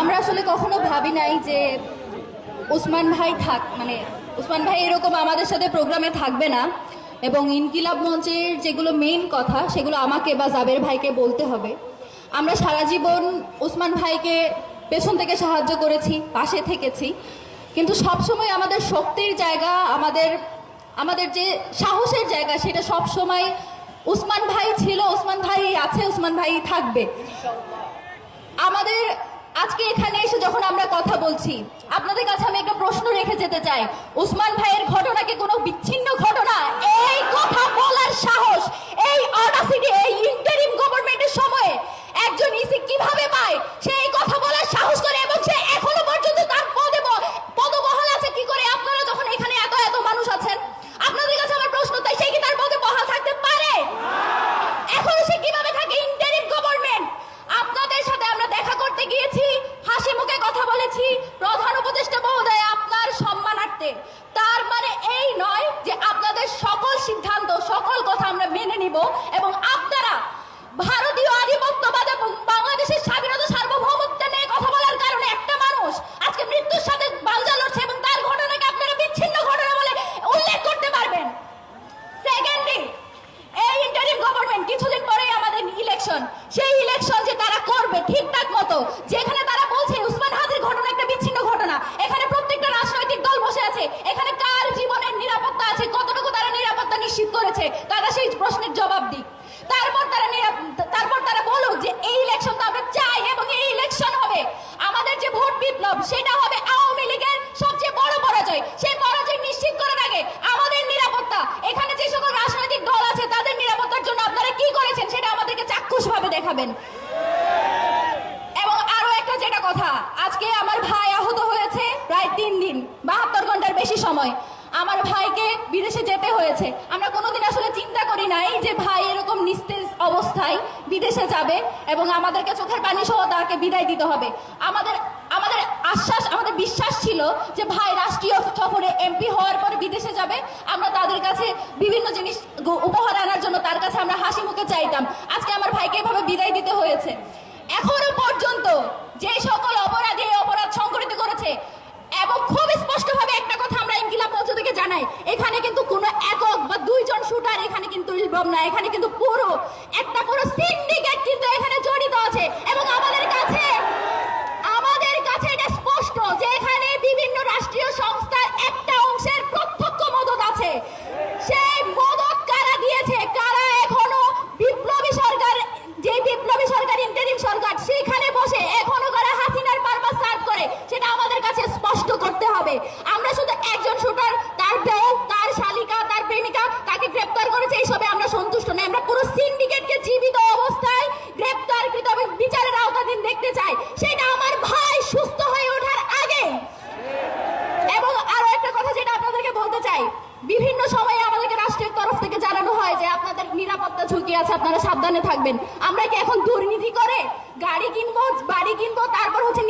আমরা আসলে কখনো ভাবি নাই যে উসমান ভাই থাক মানে উসমান ভাই এরকম আমাদের সাথে প্রোগ্রামে থাকবে না এবং ইনকিলাব মঞ্চের যেগুলো মেইন কথা, সেগুলো আমাকে বা জাবের ভাইকে বলতে হবে। আমরা সারা জীবন উসমান ভাইকে পেছন থেকে সাহায্য করেছি, পাশে থেকেছি। কিন্তু সবসময় আমাদের শক্তির জায়গা, আমাদের আমাদের যে সাহসের জায়গা, সেটা সবসময় উসমান ভাই ছিল, উসমান ভাই আছে, উসমান ভাই থাকবে। আমাদের আজকে এখানে এসে যখন আমরা কথা বলছি, আপনাদের কাছে আমি একটা প্রশ্ন রেখে যেতে চাই। উসমান ভাইয়ের ঘটনাকে কোনো বিচ্ছিন্ন ঘটনা আছে? এখানে কার জীবনের নিরাপত্তা আছে? কতটুকু তারা নিরাপত্তা নিশ্চিত করেছে? তারা সেই প্রশ্নের জবাব দিক। তারপর তারা তারপর তারা বলুক যে এই ইলেকশন তো আমরা চাই এবং এই ইলেকশন হবে। আমাদের যে ভোট বিপ্লব, সেটা তিন দিন বাহাত্তর ঘণ্টার বেশি সময় আমার ভাইকে বিদেশে যেতে হয়েছে। আমরা কোনোদিন আসলে চিন্তা করি নাই যে ভাই এরকম নিস্তেজ অবস্থায় বিদেশে যাবে এবং আমাদেরকে চোখের পানি সহ তাকে বিদায় দিতে হবে। আমাদের আমাদের আশ্বাস, আমাদের বিশ্বাস ছিল যে ভাই রাষ্ট্রীয় সফরে এমপি হওয়ার পরে বিদেশে যাবে। আমরা তাদের কাছে বিভিন্ন জিনিস উপহার আনার জন্য তার কাছে আমরা হাসি মুখে চাইতাম। আজকে আমার ভাইকে এভাবে বিদায় দিতে হয়েছে। এখনও পর্যন্ত যেসব আপনারা সাবধানে থাকবেন। আমরা কি এখন দুর্নীতি করে গাড়ি কিনবো বাড়ি কিনবো তারপর হচ্ছে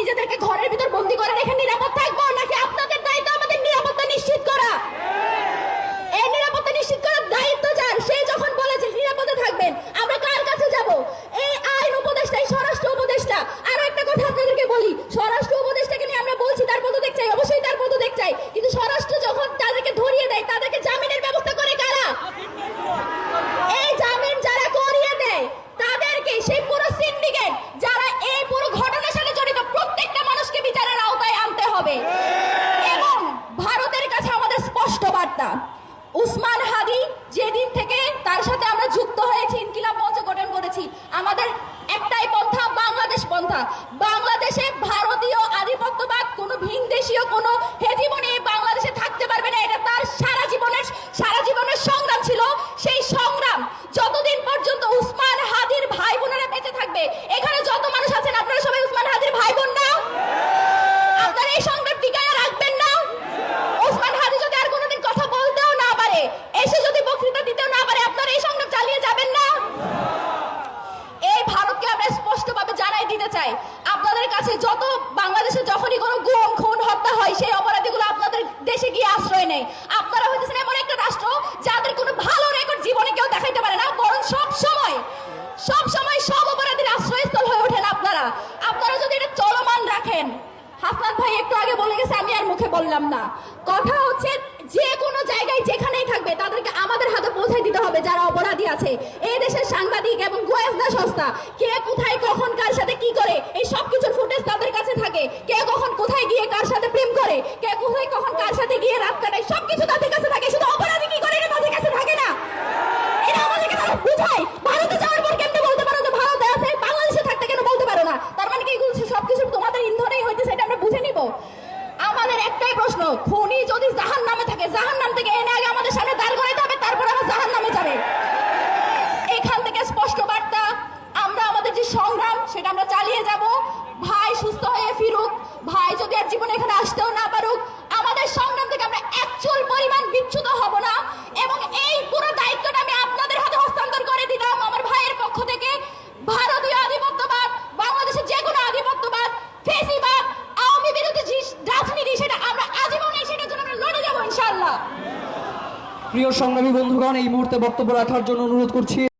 বললাম না। কথা হচ্ছে যে কোনো জায়গায় যেখানেই থাকবে, তাদেরকে আমাদের হাতে পৌঁছে দিতে হবে যারা অপরাধী আছে। এই দেশের সাংবাদিক এবং গোয়েন্দা সংস্থা, কে কোথায়, কখন, কার সাথে কি করে, এই সব কিছুর ফুটেজ তাদের কাছে থাকে। কে কখন, কোথায় গিয়ে কার সাথে প্রেম করে, কে কোথায়, কখন, কার সাথে গিয়ে রাত কাটায়, সবকিছু তাদের কাছে থাকে। শুধু অপরাধী কি করে এটা তাদের কাছে থাকে না এটা আমাদেরকে তারা বুঝায় ভারতে যাওয়ার পর কেমনে বলতে পারো যে ভারতে আছে বাংলাদেশে থাকতে কেন বলতে পারো না তার মানে কি এগুলো সবকিছু তোমাদের ইন্ধনেই হইতেছে এটা আমরা বুঝে নিব আমাদের একটাই প্রশ্ন খুনি যদি জাহান নামে থাকে জাহান নাম থেকে এনে আগে আমাদের সামনে দাঁড় করাইতে হবে তারপর আমার জাহান নামে যাবে এখান থেকে স্পষ্ট বার্তা আমরা আমাদের যে সংগ্রাম সেটা আমরা চালিয়ে যাব ভাই সুস্থ হয়ে ফিরুক ভাই জীবনে এখানে আসতেও না পারুক, আমাদের সংগ্রাম থেকে আমরা অ্যাকচুয়াল পরিমাণ বিচ্যুত হব না এবং এই পুরো দায়িত্বটা আমি আপনাদের হাতে হস্তান্তর করে দিলাম আমার ভাইয়ের পক্ষ থেকে। ভারতীয় আধিপত্যবাদ, বাংলাদেশের যে কোনো আধিপত্যবাদ, ফেসিবাদ, আওয়ামী বিরোধী যে রাজনীতি, সেটা আমরা আজীবনে সেটার জন্য আমরা লড়ে যাব ইনশাআল্লাহ। প্রিয় সংগ্রামী বন্ধুগণ, এই মুহূর্তে বক্তব্য রাখার জন্য অনুরোধ করছি।